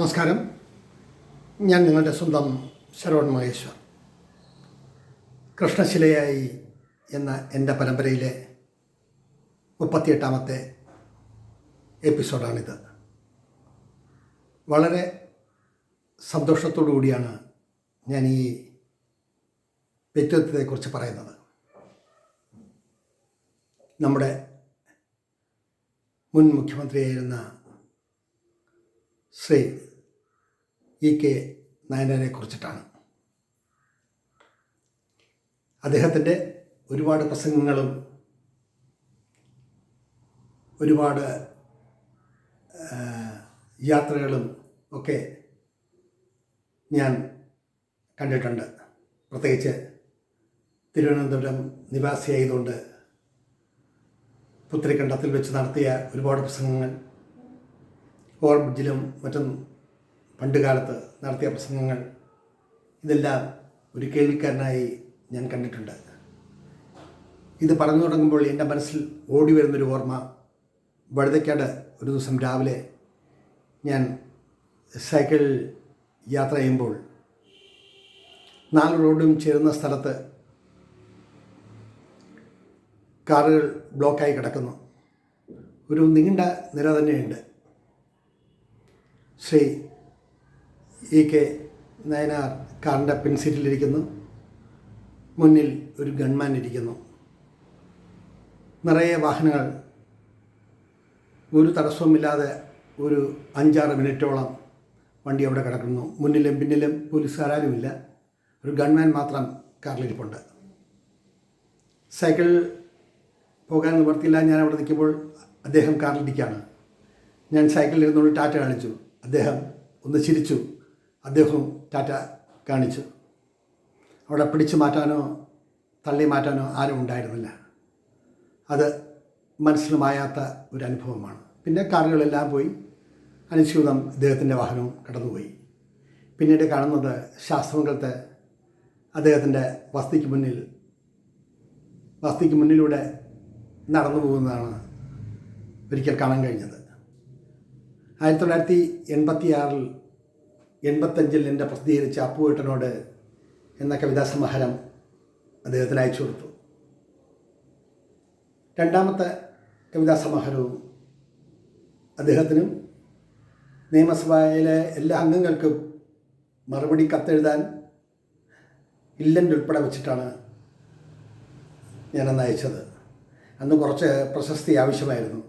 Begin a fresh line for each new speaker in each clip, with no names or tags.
നമസ്കാരം. ഞാൻ നിങ്ങളുടെ സ്വന്തം ശരവൺ മഹേശ്വർ. കൃഷ്ണശിലയായി എന്ന എന്റെ പരമ്പരയിലെ മുപ്പത്തിയെട്ടാമത്തെ എപ്പിസോഡാണിത്. വളരെ സന്തോഷത്തോടു കൂടിയാണ് ഞാൻ ഈ വ്യക്തിത്വത്തെക്കുറിച്ച് പറയുന്നത്. നമ്മുടെ മുൻ മുഖ്യമന്ത്രിയായിരുന്ന ശ്രീ ഇ കെ നായനാരെ കുറിച്ചിട്ടാണ്. അദ്ദേഹത്തിന്റെ ഒരുപാട് പ്രസംഗങ്ങളും ഒരുപാട് യാത്രകളും ഒക്കെ ഞാൻ കണ്ടിട്ടുണ്ട്. പ്രത്യേകിച്ച് തിരുവനന്തപുരം നിവാസിയായതുകൊണ്ട് പുത്തരിക്കണ്ടത്തിൽ വെച്ച് നടത്തിയ ഒരുപാട് പ്രസംഗങ്ങൾ ഓവർബ്രിഡ്ജിലും മറ്റും പണ്ട് കാലത്ത് നടത്തിയ പ്രസംഗങ്ങൾ ഇതെല്ലാം ഒരു കേൾവിക്കാരനായി ഞാൻ കണ്ടിട്ടുണ്ട്. ഇത് പറഞ്ഞു തുടങ്ങുമ്പോൾ എന്റെ മനസ്സിൽ ഓടി വരുന്നൊരു ഓർമ്മ. വഴുതയ്ക്കാട് ഒരു ദിവസം രാവിലെ ഞാൻ സൈക്കിൾ യാത്ര ചെയ്യുമ്പോൾ നാല് റോഡും ചേരുന്ന സ്ഥലത്ത് കാറുകൾ ബ്ലോക്കായി കിടക്കുന്നു. ഒരു നീണ്ട നിര തന്നെയുണ്ട്. ശ്രീ ഇ കെ നയനാർ കാറിന്റെ പിൻസീറ്റിലിരിക്കുന്നു. മുന്നിൽ ഒരു ഗൺമാൻ ഇരിക്കുന്നു. നിറയെ വാഹനങ്ങൾ. ഒരു തടസ്സവുമില്ലാതെ ഒരു അഞ്ചാറ് മിനിറ്റോളം വണ്ടി അവിടെ കിടക്കുന്നു. മുന്നിലും പിന്നിലും പോലീസുകാരാരുമില്ല. ഒരു ഗൺമാൻ മാത്രം കാറിലിരിപ്പുണ്ട്. സൈക്കിൾ പോകാൻ നിവർത്തിയില്ല ഞാൻ അവിടെ നിൽക്കുമ്പോൾ അദ്ദേഹം കാറിലിരിക്കുകയാണ്. ഞാൻ സൈക്കിളിൽ ഇരുന്നുകൊണ്ട് ടാറ്റ കാണിച്ചു. അദ്ദേഹം ഒന്ന് ചിരിച്ചു. അദ്ദേഹവും ടാറ്റ കാണിച്ചു. അവിടെ പിടിച്ചു മാറ്റാനോ തള്ളി മാറ്റാനോ ആരും ഉണ്ടായിരുന്നില്ല. അത് മനസ്സിലുമായാത്ത ഒരു അനുഭവമാണ്. പിന്നെ കാറുകളെല്ലാം പോയി. അനുസ്യൂതം ഇദ്ദേഹത്തിന്റെ വാഹനവും കടന്നുപോയി. പിന്നീട് കാണുന്നത് ശാസ്ത്രമംഗലത്തെ അദ്ദേഹത്തിന്റെ വസ്തിക്ക് മുന്നിൽ വസ്തിക്ക് മുന്നിലൂടെ നടന്നു പോകുന്നതാണ് ഒരിക്കൽ കാണാൻ കഴിഞ്ഞത്. ആയിരത്തി തൊള്ളായിരത്തി എൺപത്തി ആറിൽ എൺപത്തഞ്ചിൽ എന്റെ പ്രസിദ്ധീകരിച്ച അപ്പുവേട്ടനോട് എന്ന കവിതാ സമാഹാരം അദ്ദേഹത്തിന് അയച്ചു കൊടുത്തു. രണ്ടാമത്തെ കവിതാ സമാഹാരവും അദ്ദേഹത്തിനും നിയമസഭയിലെ എല്ലാ അംഗങ്ങൾക്കും മറുപടി കത്തെഴുതാൻ ഇല്ലന്റെ ഉൾപ്പെടെ വെച്ചിട്ടാണ് ഞാനന്ന് അയച്ചത്. അന്ന് കുറച്ച് പ്രശസ്തി ആവശ്യമായിരുന്നു.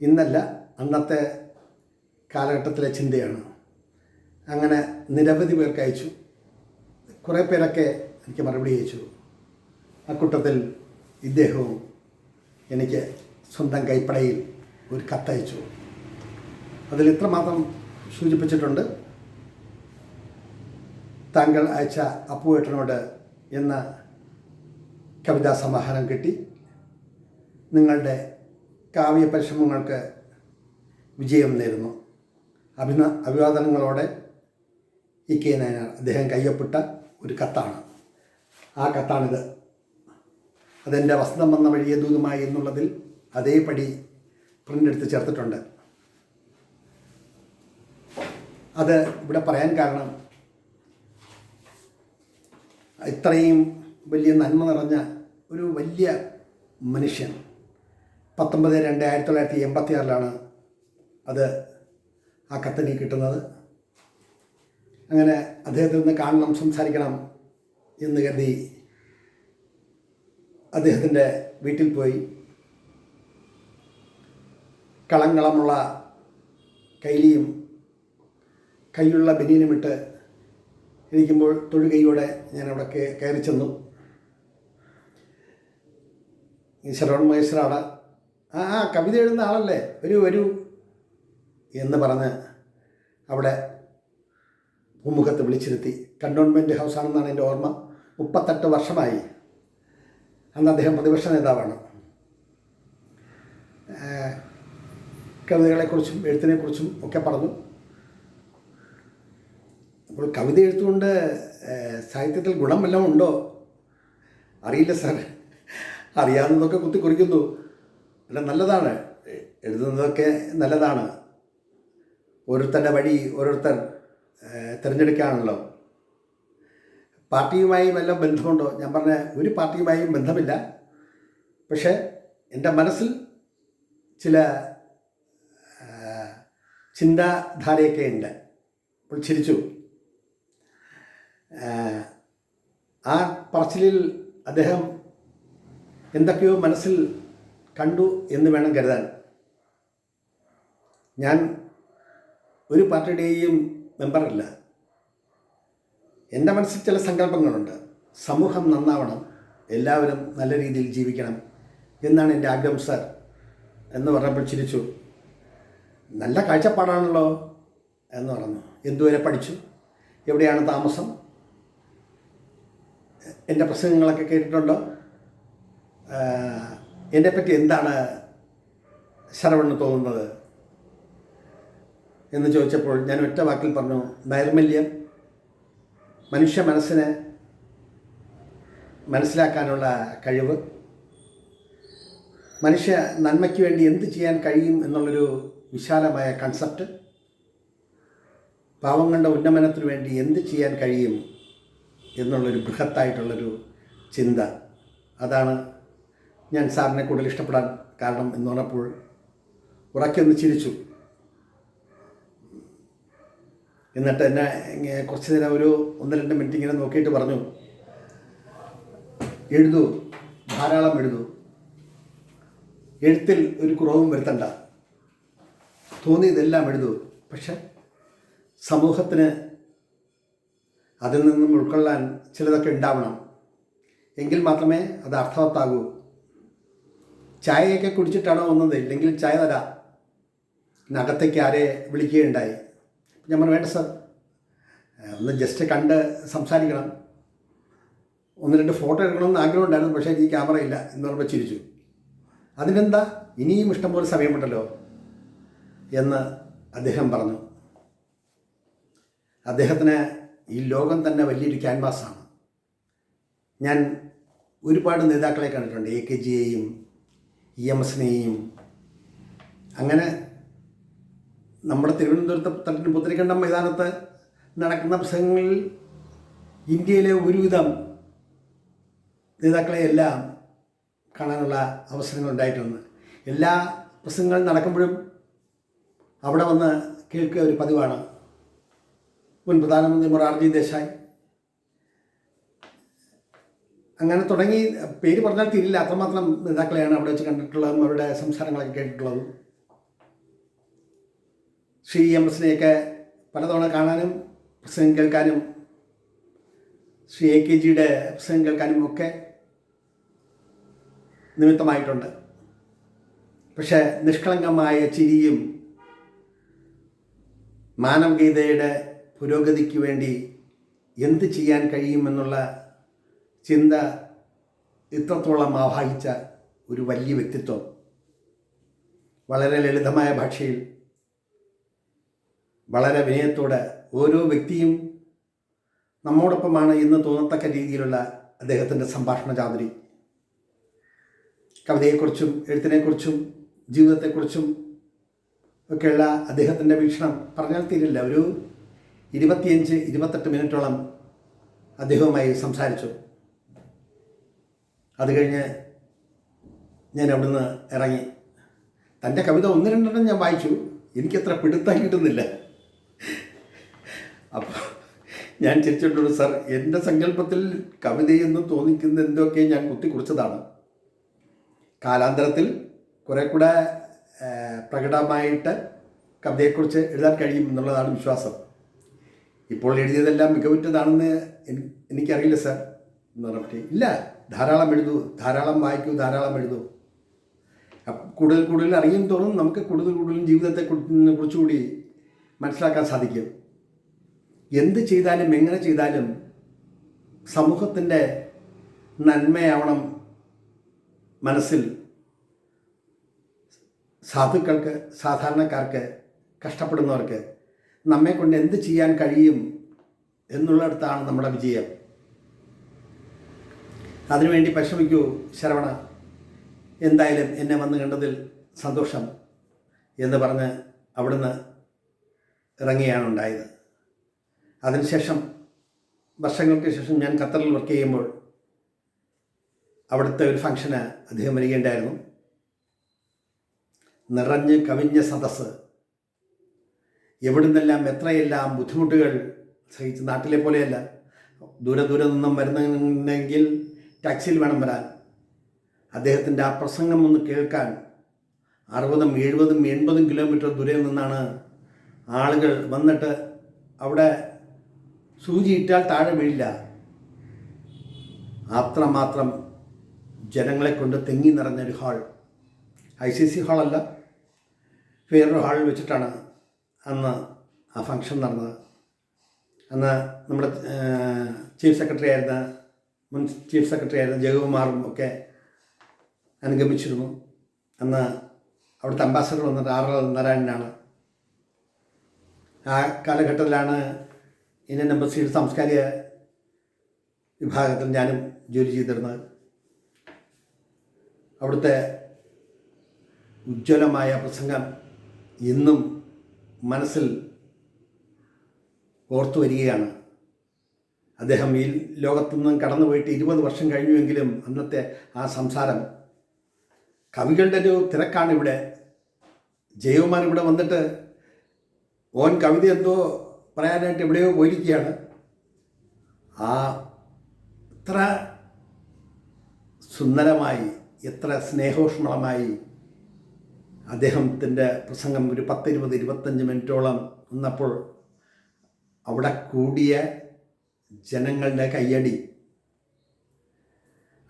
ഇന്നല്ല അന്നത്തെ കാലഘട്ടത്തിലെ ചിന്തയാണ്. അങ്ങനെ നിരവധി പേർക്ക് അയച്ചു. കുറേ പേരൊക്കെ എനിക്ക് മറുപടി അയച്ചു. അക്കൂട്ടത്തിൽ ഇദ്ദേഹവും എനിക്ക് സ്വന്തം കൈപ്പടയിൽ ഒരു കത്തയച്ചു അതിൽ ഇത്രമാത്രം സൂചിപ്പിച്ചിട്ടുണ്ട്. താങ്കൾ അയച്ച അപ്പുവേട്ടനോട് എന്ന കവിതാ സമാഹാരം കിട്ടി. നിങ്ങളുടെ കാവ്യ പരിശ്രമങ്ങൾക്ക് വിജയം നേരുന്നു. അഭിന അഭിവാദനങ്ങളോടെ ഇ കെ നായനാർ അദ്ദേഹം കയ്യൊപ്പിട്ട ഒരു കത്താണ്. ആ കത്താണിത്. അതെന്റെ വസന്തം വന്ന വഴിയെ ഏതുമായി എന്നുള്ളതിൽ അതേപടി പ്രിന്റ് എടുത്ത് ചേർത്തിട്ടുണ്ട്. അത് ഇവിടെ പറയാൻ കാരണം ഇത്രയും വലിയ നന്മ നിറഞ്ഞ ഒരു വലിയ മനുഷ്യൻ. പത്തൊമ്പത് രണ്ട് ആയിരത്തി തൊള്ളായിരത്തി എൺപത്തി ആറിലാണ് അത് ആ കത്തെനിക്ക് കിട്ടുന്നത്. അങ്ങനെ അദ്ദേഹത്തിൽ നിന്ന് കാണണം സംസാരിക്കണം എന്ന് കരുതി അദ്ദേഹത്തിന്റെ വീട്ടിൽ പോയി. കളങ്കളമുള്ള കൈലിയും ബനീനും ഇട്ട് ഇരിക്കുമ്പോൾ തൊഴുകൈയോടെ ഞാൻ അവിടെ കയറി ചെന്നു. ശരവൺ മഹേശ്വരാണ്. ആ ആ കവിത എഴുതുന്ന ആളല്ലേ? ഒരു വരൂ എന്ന് പറഞ്ഞ് അവിടെ പൂമുഖത്ത് വിളിച്ചിരുത്തി. കണ്ടോൺമെന്റ് ഹൗസാണെന്നാണ് എന്റെ ഓർമ്മ. മുപ്പത്തെട്ട് വർഷമായി അന്ന് അദ്ദേഹം പ്രതിപക്ഷ നേതാവാണ്. കവിതകളെക്കുറിച്ചും എഴുത്തിനെക്കുറിച്ചും ഒക്കെ പറഞ്ഞു. അപ്പോൾ കവിത എഴുത്തുകൊണ്ട് സാഹിത്യത്തിൽ ഗുണം വല്ലതും ഉണ്ടോ? അറിയില്ല സാർ. അറിയാവുന്നതൊക്കെ കുത്തി കുറിക്കുന്നു അല്ല നല്ലതാണ്. എഴുതുന്നതൊക്കെ നല്ലതാണ്. ഓരോരുത്തരുടെ വഴി ഓരോരുത്തർ തിരഞ്ഞെടുക്കുകയാണല്ലോ പാർട്ടിയുമായി വല്ല ബന്ധമുണ്ടോ? ഞാൻ പറഞ്ഞ ഒരു പാർട്ടിയുമായും ബന്ധമില്ല. പക്ഷേ എന്റെ മനസ്സിൽ ചില ചിന്താധാരയൊക്കെ ഉണ്ട്. അപ്പോൾ ചിരിച്ചു. ആ പറച്ചിലിൽ അദ്ദേഹം എന്തൊക്കെയോ മനസ്സിൽ കണ്ടു എന്ന് വേണം കരുതാൻ. ഞാൻ ഒരു പാർട്ടിയുടെയും മെമ്പറല്ല എന്റെ മനസ്സിൽ ചില സങ്കല്പങ്ങളുണ്ട്. സമൂഹം നന്നാവണം എല്ലാവരും നല്ല രീതിയിൽ ജീവിക്കണം എന്നാണ് എന്റെ ആഗ്രഹം സർ എന്ന് പറഞ്ഞപ്പോൾ ചിരിച്ചു. നല്ല കാഴ്ചപ്പാടാണല്ലോ എന്ന് പറഞ്ഞു. എന്തുവരെ പഠിച്ചു? എവിടെയാണ് താമസം? എന്റെ പ്രസംഗങ്ങളൊക്കെ കേട്ടിട്ടുണ്ടോ? എന്നെപ്പറ്റി എന്താണ് ശരവണ് തോന്നുന്നത്? എന്ന് ചോദിച്ചപ്പോൾ ഞാൻ ഒറ്റ വാക്കിൽ പറഞ്ഞു നൈർമല്യം മനുഷ്യ മനസ്സിനെ മനസ്സിലാക്കാനുള്ള കഴിവ് മനുഷ്യ നന്മയ്ക്ക് വേണ്ടി എന്ത് ചെയ്യാൻ കഴിയും എന്നുള്ളൊരു വിശാലമായ കൺസെപ്റ്റ് പാവങ്ങളുടെ ഉന്നമനത്തിന് വേണ്ടി എന്ത് ചെയ്യാൻ കഴിയും എന്നുള്ളൊരു ബൃഹത്തായിട്ടുള്ളൊരു ചിന്ത. അതാണ് ഞാൻ സാറിനെ കൂടുതൽ ഇഷ്ടപ്പെടാൻ കാരണം എന്ന് പറഞ്ഞപ്പോൾ ഉറക്കെ ഒന്ന് ചിരിച്ചു. എന്നിട്ട് എന്നെ കുറച്ച് നേരം ഒരു ഒന്ന് രണ്ട് മിനിറ്റ് ഇങ്ങനെ നോക്കിയിട്ട് പറഞ്ഞു എഴുതൂ ധാരാളം എഴുതൂ. എഴുത്തിൽ ഒരു കുറവും വരുത്തണ്ട. തോന്നിയതെല്ലാം എഴുതൂ. പക്ഷെ സമൂഹത്തിന് അതിൽ നിന്നും ഉൾക്കൊള്ളാൻ ചിലതൊക്കെ ഉണ്ടാവണം. എങ്കിൽ മാത്രമേ അത് അർത്ഥവത്താകൂ. ചായയൊക്കെ കുടിച്ചിട്ടാണോ വന്നത്? ഇല്ലെങ്കിൽ ചായ തരാം. നഗത്തേക്ക് ആരെ വിളിക്കുകയുണ്ടായി? ഞാൻ പറഞ്ഞു വേണ്ട സാർ. ഒന്ന് ജസ്റ്റ് കണ്ട് സംസാരിക്കണം. ഒന്ന് രണ്ട് ഫോട്ടോ എടുക്കണമെന്ന് ആഗ്രഹം ഉണ്ടായിരുന്നു പക്ഷേ എനിക്ക് ക്യാമറ ഇല്ല എന്ന് പറയുമ്പോൾ ചിരിച്ചു. അതിനെന്താ? ഇനിയും ഇഷ്ടംപോലെ സമയമുണ്ടല്ലോ എന്ന് അദ്ദേഹം പറഞ്ഞു. അദ്ദേഹത്തിന് ഈ ലോകം തന്നെ വലിയൊരു ക്യാൻവാസാണ് ഞാൻ ഒരുപാട് നേതാക്കളെ കണ്ടിട്ടുണ്ട് എ കെ ജിയെയും ഇ എം എസിനെയും അങ്ങനെ നമ്മുടെ തിരുവനന്തപുരത്ത് തട്ടിന് പുത്തരിക്കണ്ടം മൈതാനത്ത് നടക്കുന്ന പ്രസംഗങ്ങളിൽ ഇന്ത്യയിലെ ഒരുവിധം നേതാക്കളെയെല്ലാം കാണാനുള്ള അവസരങ്ങൾ ഉണ്ടായിട്ടുണ്ട്. എല്ലാ പ്രസംഗങ്ങളും നടക്കുമ്പോഴും അവിടെ വന്ന് കേൾക്കുക ഒരു പതിവാണ്. മുൻ പ്രധാനമന്ത്രി മൊറാർജി ദേശായി. അങ്ങനെ തുടങ്ങി പേര് പറഞ്ഞാൽ തീരില്ല. അത്രമാത്രം നേതാക്കളെയാണ് അവിടെ വെച്ച് കണ്ടിട്ടുള്ളതും അവരുടെ സംസാരങ്ങളൊക്കെ കേട്ടിട്ടുള്ളതും. ശ്രീ എം എസിനെയൊക്കെ പലതവണ കാണാനും പ്രസംഗം കേൾക്കാനും ശ്രീ എ കെ ജിയുടെ പ്രസംഗം കേൾക്കാനും ഒക്കെ നിമിത്തമായിട്ടുണ്ട്. പക്ഷേ നിഷ്കളങ്കമായ ചിരിയും മാനവഗീതയുടെ പുരോഗതിക്ക് വേണ്ടി എന്ത് ചെയ്യാൻ കഴിയുമെന്നുള്ള ചിന്ത ഇത്രത്തോളം ആവാഹിച്ച ഒരു വലിയ വ്യക്തിത്വം വളരെ ലളിതമായ ഭാഷയിൽ വളരെ വിനയത്തോടെ ഓരോ വ്യക്തിയും നമ്മോടൊപ്പമാണ് എന്ന് തോന്നത്തക്ക രീതിയിലുള്ള അദ്ദേഹത്തിന്റെ സംഭാഷണ ചാതുരി. കവിതയെക്കുറിച്ചും എഴുത്തിനെക്കുറിച്ചും ജീവിതത്തെക്കുറിച്ചും ഒക്കെയുള്ള അദ്ദേഹത്തിന്റെ വീക്ഷണം പറഞ്ഞാൽ തീരില്ല. ഒരു ഇരുപത്തിയഞ്ച് ഇരുപത്തെട്ട് മിനിറ്റോളം അദ്ദേഹവുമായി സംസാരിച്ചു. അത് കഴിഞ്ഞ് ഞാൻ അവിടുന്ന് ഇറങ്ങി. തന്റെ കവിത ഒന്ന് രണ്ടെണ്ണം ഞാൻ വായിച്ചു. എനിക്കത്ര പിടുത്തം കിട്ടുന്നില്ല. അപ്പോൾ ഞാൻ ചിരിച്ചിട്ടുണ്ട് സാർ എന്റെ സങ്കല്പത്തിൽ കവിതയെന്ന് തോന്നിക്കുന്ന എന്തൊക്കെ ഞാൻ കുത്തിക്കുറിച്ചതാണ് കാലാന്തരത്തിൽ കുറെ കൂടെ പ്രകടമായിട്ട് കവിതയെക്കുറിച്ച് എഴുതാൻ കഴിയും എന്നുള്ളതാണ് വിശ്വാസം. ഇപ്പോൾ എഴുതിയതെല്ലാം മികവുറ്റതാണെന്ന് എനിക്കറിയില്ല സാർ. എന്ന് പറഞ്ഞിട്ട് ഇല്ല ധാരാളം എഴുതൂ ധാരാളം വായിക്കൂ ധാരാളം എഴുതൂ. കൂടുതൽ കൂടുതൽ അറിയും തോറും നമുക്ക് കൂടുതൽ കൂടുതൽ ജീവിതത്തെ കുറി- കുറിച്ചുകൂടി മനസ്സിലാക്കാൻ സാധിക്കും. എന്ത് ചെയ്താലും എങ്ങനെ ചെയ്താലും സമൂഹത്തിന്റെ നന്മയാവണം മനസ്സിൽ. സാധുക്കൾക്ക് സാധാരണക്കാർക്ക് കഷ്ടപ്പെടുന്നവർക്ക് നമ്മെ കൊണ്ട് എന്ത് ചെയ്യാൻ കഴിയും എന്നുള്ളിടത്താണ് നമ്മുടെ വിജയം. അതിനുവേണ്ടി പരിശ്രമിക്കൂ ശരവണ. എന്തായാലും എന്നെ വന്ന് കണ്ടതിൽ സന്തോഷം എന്ന് പറഞ്ഞ് അവിടുന്ന് ഇറങ്ങിയാണ് ഉണ്ടായത്. അതിനുശേഷം വർഷങ്ങൾക്ക് ശേഷം ഞാൻ ഖത്തറിൽ വർക്ക് ചെയ്യുമ്പോൾ അവിടുത്തെ ഒരു ഫംഗ്ഷന് അദ്ദേഹം വരികയുണ്ടായിരുന്നു. നിറഞ്ഞ് കവിഞ്ഞ സദസ്സ്. എവിടുന്നെല്ലാം എത്രയെല്ലാം ബുദ്ധിമുട്ടുകൾ സഹിച്ച് നാട്ടിലെ പോലെയല്ല ദൂരെ ദൂരെ നിന്നും വരുന്നെങ്കിൽ ടാക്സിയിൽ വേണം വരാൻ. അദ്ദേഹത്തിന്റെ ആ പ്രസംഗം ഒന്ന് കേൾക്കാൻ അറുപതും എഴുപതും എൺപതും കിലോമീറ്റർ ദൂരെ നിന്നാണ് ആളുകൾ വന്നിട്ട് അവിടെ സൂചിയിട്ടാൽ താഴെ വീഴില്ല. അത്രമാത്രം ജനങ്ങളെ കൊണ്ട് തെങ്ങി നിറഞ്ഞൊരു ഹാൾ. ഐ സി സി ഹാളല്ല വേറൊരു ഹാളിൽ വെച്ചിട്ടാണ് അന്ന് ആ ഫംഗ്ഷൻ നടന്നത്. അന്ന് നമ്മുടെ ചീഫ് സെക്രട്ടറി ആയിരുന്ന മുൻ ചീഫ് സെക്രട്ടറി ആയിരുന്ന ജയകുമാറും ഒക്കെ അനുഗമിച്ചിരുന്നു. അന്ന് അവിടുത്തെ അംബാസഡർ വന്നത് ആർ എൽ നാരായണനാണ്. ആ കാലഘട്ടത്തിലാണ് ഇന്ത്യൻ എംബസിയുടെ സാംസ്കാരിക വിഭാഗത്തിൽ ഞാനും ജോലി ചെയ്തിരുന്നത് അവിടുത്തെ ഉജ്ജ്വലമായ പ്രസംഗം ഇന്നും മനസ്സിൽ ഓർത്തു വരികയാണ്. അദ്ദേഹം ഈ ലോകത്തു നിന്നും കടന്നു പോയിട്ട് ഇരുപത് വർഷം കഴിഞ്ഞുവെങ്കിലും അന്നത്തെ ആ സംസാരം കവികളുടെ ഒരു തിരക്കാണ് ഇവിടെ. ജയകുമാർ ഇവിടെ വന്നിട്ട് ഓൻ കവിത എന്തോ പറയാനായിട്ട് എവിടെയോ പോയിരിക്കുകയാണ്. ആ എത്ര സുന്ദരമായി എത്ര സ്നേഹോഷ്മളമായി അദ്ദേഹത്തിന്റെ പ്രസംഗം ഒരു പത്തിരുപത് ഇരുപത്തഞ്ച് മിനിറ്റോളം വന്നപ്പോൾ അവിടെ കൂടിയ ജനങ്ങളുടെ കയ്യടി.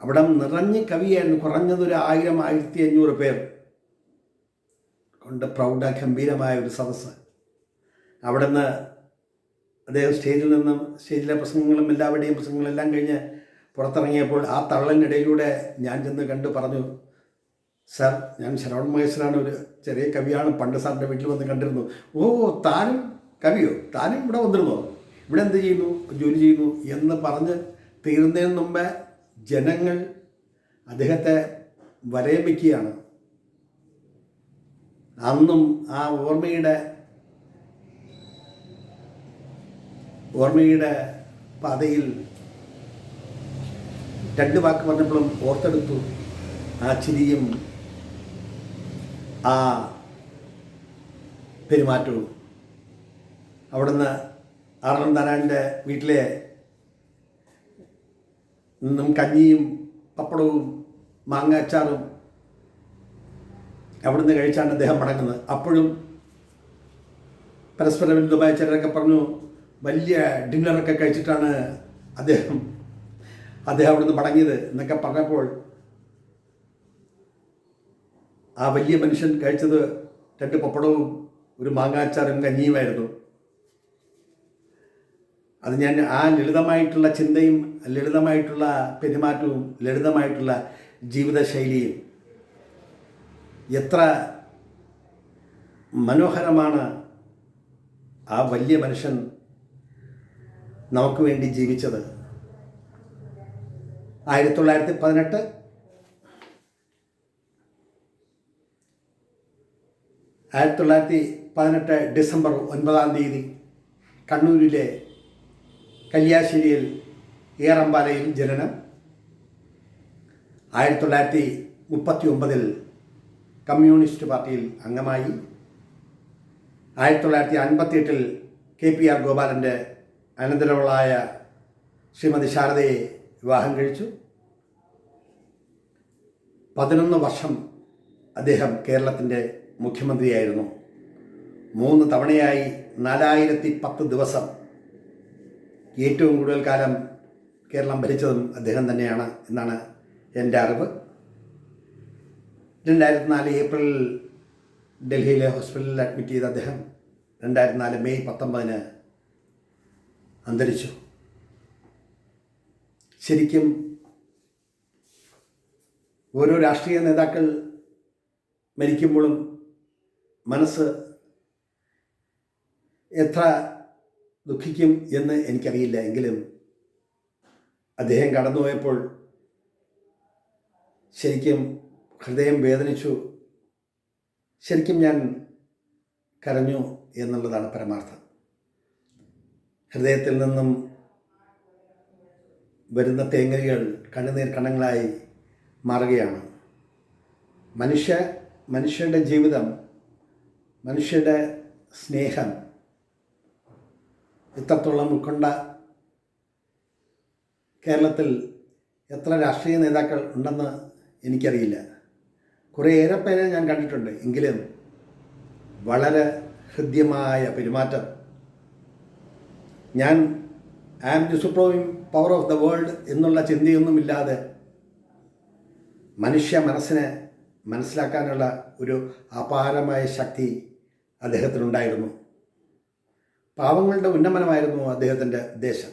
അവിടെ നിറഞ്ഞ് കവിയായിരുന്നു കുറഞ്ഞതൊരു ആയിരം ആയിരത്തി അഞ്ഞൂറ് പേർ കൊണ്ട് പ്രൗഢ ഗംഭീരമായ ഒരു സദസ്സ്. അവിടെ നിന്ന് അദ്ദേഹം സ്റ്റേജിൽ നിന്നും സ്റ്റേജിലെ പ്രസംഗങ്ങളും എല്ലാവരുടെയും പ്രസംഗങ്ങളെല്ലാം കഴിഞ്ഞ് പുറത്തിറങ്ങിയപ്പോൾ ആ തള്ളലിനിടയിലൂടെ ഞാൻ ചെന്ന് കണ്ട് പറഞ്ഞു സർ ഞാൻ ശരവൺ മഹേശ്വരാണ് ഒരു ചെറിയ കവിയാണ്. പണ്ട് സാറിന്റെ വീട്ടിൽ വന്ന് കണ്ടിരുന്നു. ഓ താനും കവിയോ? താനും ഇവിടെ വന്നിരുന്നോ? ഇവിടെ എന്ത് ചെയ്യുന്നു? ജോലി ചെയ്യുന്നു? എന്ന് പറഞ്ഞ് തീരുന്നതിന് മുമ്പേ ജനങ്ങൾ അദ്ദേഹത്തെ വരയപ്പിക്കുകയാണ് അന്നും ആ ഓർമ്മയുടെ ഓർമ്മയുടെ പാതയിൽ രണ്ട് വാക്ക് പറഞ്ഞപ്പോഴും ഓർത്തെടുത്തു. ആ ചിരിയും ആ പെരുമാറ്റവും. അവിടുന്ന് ആറളം നാരായണന്റെ വീട്ടിലെ നിന്നും കഞ്ഞിയും പപ്പടവും മാങ്ങാച്ചാറും അവിടുന്ന് കഴിച്ചാണ് അദ്ദേഹം മടങ്ങുന്നത്. അപ്പോഴും പരസ്പരം വിരുദ്ധമായ ചിലരൊക്കെ പറഞ്ഞു വലിയ ഡിന്നറൊക്കെ കഴിച്ചിട്ടാണ് അദ്ദേഹം അദ്ദേഹം അവിടുന്ന് മടങ്ങിയത് എന്നൊക്കെ പറഞ്ഞപ്പോൾ ആ വലിയ മനുഷ്യൻ കഴിച്ചത് രണ്ട് പപ്പടവും ഒരു മാങ്ങാച്ചാറും കഞ്ഞിയുമായിരുന്നു. അത് ഞാൻ ആ ലളിതമായിട്ടുള്ള ചിന്തയും ലളിതമായിട്ടുള്ള പെരുമാറ്റവും ലളിതമായിട്ടുള്ള ജീവിതശൈലിയും എത്ര മനോഹരമാണ് ആ വലിയ മനുഷ്യൻ നമുക്ക് വേണ്ടി ജീവിച്ചത്. ആയിരത്തി തൊള്ളായിരത്തി പതിനെട്ട് ആയിരത്തി തൊള്ളായിരത്തി പതിനെട്ട് ഡിസംബർ ഒൻപതാം തീയതി കണ്ണൂരിലെ കല്യാശ്ശേരിയിൽ ഏറമ്പാലയിൽ ജനനം. ആയിരത്തി തൊള്ളായിരത്തി മുപ്പത്തി ഒമ്പതിൽ കമ്മ്യൂണിസ്റ്റ് പാർട്ടിയിൽ അംഗമായി. ആയിരത്തി തൊള്ളായിരത്തി അൻപത്തി എട്ടിൽ കെ പി ആർ ഗോപാലന്റെ അനന്തരവളായ ശ്രീമതി ശാരദയെ വിവാഹം കഴിച്ചു. പതിനൊന്ന് വർഷം അദ്ദേഹം കേരളത്തിന്റെ മുഖ്യമന്ത്രിയായിരുന്നു. മൂന്ന് തവണയായി നാലായിരത്തി പത്ത് ദിവസം ഏറ്റവും കൂടുതൽ കാലം കേരളം ഭരിച്ചതും അദ്ദേഹം തന്നെയാണ് എന്നാണ് എന്റെ അറിവ്. രണ്ടായിരത്തി നാല് ഏപ്രിലിൽ ഡൽഹിയിലെ ഹോസ്പിറ്റലിൽ അഡ്മിറ്റ് ചെയ്ത അദ്ദേഹം രണ്ടായിരത്തി നാല് മെയ് പത്തൊമ്പതിന് അന്തരിച്ചു. ശരിക്കും ഓരോ രാഷ്ട്രീയ നേതാക്കൾ മരിക്കുമ്പോഴും മനസ്സ് എത്ര ദുഃഖിക്കും എന്ന് എനിക്കറിയില്ല. എങ്കിലും അദ്ദേഹം കടന്നുപോയപ്പോൾ ശരിക്കും ഹൃദയം വേദനിച്ചു. ശരിക്കും ഞാൻ കരഞ്ഞു എന്നുള്ളതാണ് പരമാർത്ഥം. ഹൃദയത്തിൽ നിന്നും വരുന്ന തേങ്ങലുകൾ കണ്ണുനീർ കണങ്ങളായി മാറുകയാണ്. മനുഷ്യ മനുഷ്യരുടെ ജീവിതം മനുഷ്യരുടെ സ്നേഹം ഇത്രത്തോളം ഉൾക്കൊണ്ട കേരളത്തിൽ എത്ര രാഷ്ട്രീയ നേതാക്കൾ ഉണ്ടെന്ന് എനിക്കറിയില്ല. കുറേയേറെ പേരെ ഞാൻ കണ്ടിട്ടുണ്ട്. എങ്കിലും വളരെ ഹൃദ്യമായ പെരുമാറ്റം ഞാൻ am the supreme power of the world എന്നുള്ള ചിന്തയൊന്നുമില്ലാതെ മനുഷ്യ മനസ്സിനെ മനസ്സിലാക്കാനുള്ള ഒരു അപാരമായ ശക്തി അദ്ദേഹത്തിനുണ്ടായിരുന്നു. പാവങ്ങളുടെ ഉന്നമനമായിരുന്നു അദ്ദേഹത്തിന്റെ ഉദ്ദേശം.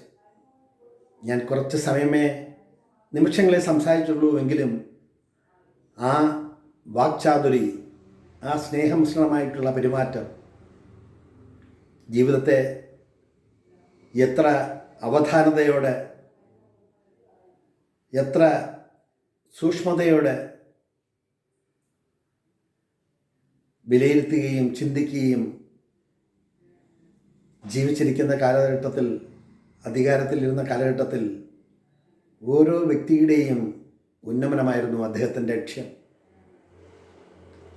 ഞാൻ കുറച്ച് സമയമേ നിമിഷങ്ങളെ സംസാരിച്ചുള്ളൂ എങ്കിലും ആ വാക്ചാതുരി ആ സ്നേഹമിശ്രണമായിട്ടുള്ള പെരുമാറ്റം ജീവിതത്തെ എത്ര അവധാനതയോടെ എത്ര സൂക്ഷ്മതയോടെ വിലയിരുത്തുകയും ചിന്തിക്കുകയും ജീവിച്ചിരിക്കുന്ന കാലഘട്ടത്തിൽ അധികാരത്തിലിരുന്ന കാലഘട്ടത്തിൽ ഓരോ വ്യക്തിയുടെയും ഉന്നമനമായിരുന്നു അദ്ദേഹത്തിന്റെ ലക്ഷ്യം.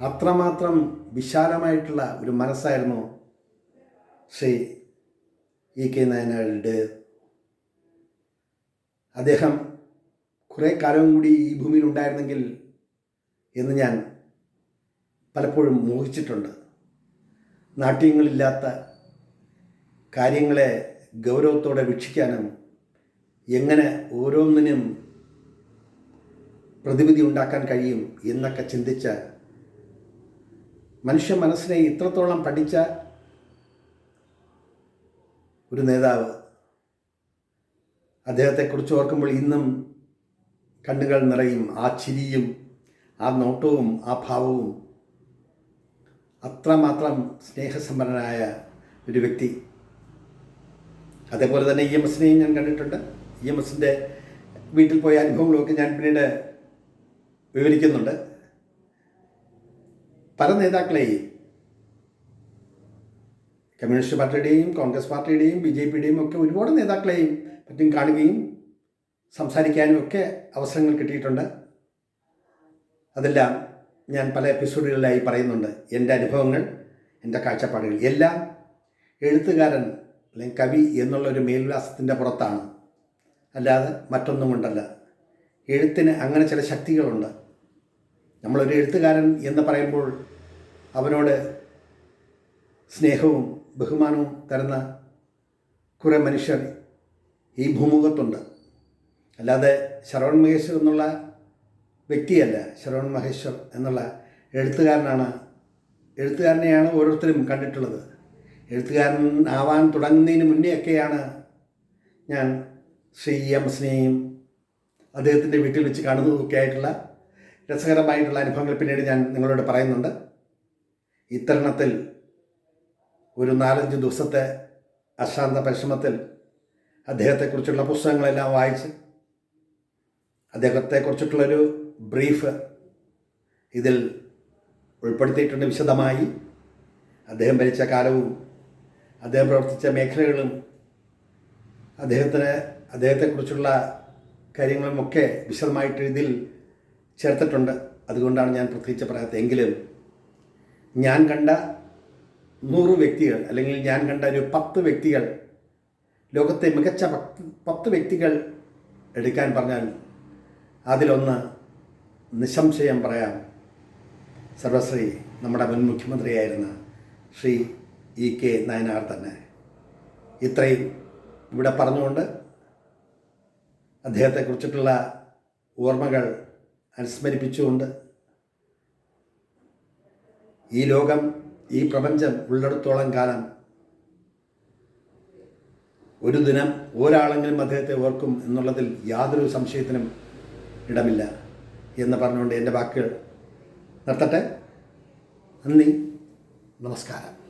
അത്രമാത്രം വിശാലമായിട്ടുള്ള ഒരു മനസ്സായിരുന്നു ശ്രീ ഇ കെ നായനാരുടെ അദ്ദേഹം കുറേ കാലം കൂടി ഈ ഭൂമിയിൽ ഉണ്ടായിരുന്നെങ്കിൽ എന്ന് ഞാൻ പലപ്പോഴും മോഹിച്ചിട്ടുണ്ട്. നാട്യങ്ങളില്ലാത്ത കാര്യങ്ങളെ ഗൗരവത്തോടെ വീക്ഷിക്കാനും എങ്ങനെ ഓരോന്നിനും പ്രതിവിധി ഉണ്ടാക്കാൻ കഴിയും എന്നൊക്കെ ചിന്തിച്ച മനുഷ്യ മനസ്സിനെ ഇത്രത്തോളം പഠിച്ച ഒരു നേതാവ്. അദ്ദേഹത്തെക്കുറിച്ച് ഓർക്കുമ്പോൾ ഇന്നും കണ്ണുകൾ നിറയും ആ ചിരിയും ആ നോട്ടവും ആ ഭാവവും. അത്രമാത്രം സ്നേഹസമ്പന്നനായ ഒരു വ്യക്തി. അതേപോലെ തന്നെ ഇ എം എസിനെയും ഞാൻ കണ്ടിട്ടുണ്ട്. ഇ എം എസിന്റെ വീട്ടിൽ പോയ അനുഭവങ്ങളൊക്കെ ഞാൻ പിന്നീട് വിവരിക്കുന്നുണ്ട്. പല നേതാക്കളെയും കമ്മ്യൂണിസ്റ്റ് പാർട്ടിയുടെയും കോൺഗ്രസ് പാർട്ടിയുടെയും ബി ജെ പിയുടെയും ഒക്കെ ഒരുപാട് നേതാക്കളെയും പറ്റും കാണുകയും സംസാരിക്കാനും ഒക്കെ അവസരങ്ങൾ കിട്ടിയിട്ടുണ്ട്. അതെല്ലാം ഞാൻ പല എപ്പിസോഡുകളിലായി പറയുന്നുണ്ട്. എന്റെ അനുഭവങ്ങൾ എന്റെ കാഴ്ചപ്പാടുകൾ എല്ലാം എഴുത്തുകാരൻ അല്ലെങ്കിൽ കവി എന്നുള്ളൊരു മേൽവിലാസത്തിന്റെ പുറത്താണ്. അല്ലാതെ മറ്റൊന്നും കൊണ്ടല്ല എഴുത്തിന് അങ്ങനെ ചില ശക്തികളുണ്ട്. നമ്മളൊരു എഴുത്തുകാരൻ എന്ന് പറയുമ്പോൾ അവനോട് സ്നേഹവും ബഹുമാനവും തരുന്ന കുറേ മനുഷ്യർ ഈ ഭൂമുഖത്തുണ്ട്. അല്ലാതെ ശരവൺ മഹേശ്വർ എന്നുള്ള വ്യക്തിയല്ല ശരവൺ മഹേശ്വർ എന്നുള്ള എഴുത്തുകാരനാണ്. എഴുത്തുകാരനെയാണ് ഓരോരുത്തരും കണ്ടിട്ടുള്ളത്. എഴുത്തുകാരൻ ആവാൻ തുടങ്ങുന്നതിന് മുന്നെയൊക്കെയാണ് ഞാൻ ശ്രീ എം സ്നേഹയും അദ്ദേഹത്തിന്റെ വീട്ടിൽ വെച്ച് കാണുന്നതൊക്കെ ആയിട്ടുള്ള രസകരമായിട്ടുള്ള അനുഭവങ്ങൾ പിന്നീട് ഞാൻ നിങ്ങളോട് പറയുന്നുണ്ട്. ഇത്തരണത്തിൽ ഒരു നാലഞ്ച് ദിവസത്തെ അശാന്ത പരിശ്രമത്തിൽ അദ്ദേഹത്തെക്കുറിച്ചുള്ള പുസ്തകങ്ങളെല്ലാം വായിച്ച് അദ്ദേഹത്തെക്കുറിച്ചിട്ടുള്ളൊരു ബ്രീഫ് ഇതിൽ ഉൾപ്പെടുത്തിയിട്ടുണ്ട് വിശദമായി. അദ്ദേഹം ഭരിച്ച കാലവും അദ്ദേഹം പ്രവർത്തിച്ച മേഖലകളും അദ്ദേഹത്തിന് അദ്ദേഹത്തെക്കുറിച്ചുള്ള കാര്യങ്ങളുമൊക്കെ വിശദമായിട്ട് ഇതിൽ ചേർത്തിട്ടുണ്ട്. അതുകൊണ്ടാണ് ഞാൻ പ്രത്യേകിച്ച് പറയാത്തത്. എങ്കിലും ഞാൻ കണ്ട നൂറ് വ്യക്തികൾ അല്ലെങ്കിൽ ഞാൻ കണ്ട ഒരു പത്ത് വ്യക്തികൾ ലോകത്തെ മികച്ച പത്ത് വ്യക്തികൾ എടുക്കാൻ പറഞ്ഞാൽ അതിലൊന്ന് നിസ്സംശയം പറയാം. സർവശ്രീ നമ്മുടെ മുൻ മുഖ്യമന്ത്രിയായിരുന്ന ശ്രീ ഇ കെ നയനാർ തന്നെ. ഇത്രയും ഇവിടെ പറഞ്ഞുകൊണ്ട് അദ്ദേഹത്തെക്കുറിച്ചിട്ടുള്ള ഓർമ്മകൾ അനുസ്മരിപ്പിച്ചുകൊണ്ട് ഈ ലോകം ഈ പ്രപഞ്ചം ഉള്ളിടത്തോളം കാലം ഒരു ദിനം ഒരാളെങ്കിലും അദ്ദേഹത്തെ ഓർക്കും എന്നുള്ളതിൽ യാതൊരു സംശയത്തിനും ഇടമില്ല എന്ന് പറഞ്ഞുകൊണ്ട് എന്റെ വാക്കുകൾ നിർത്തട്ടെ? നന്ദി. നമസ്കാരം.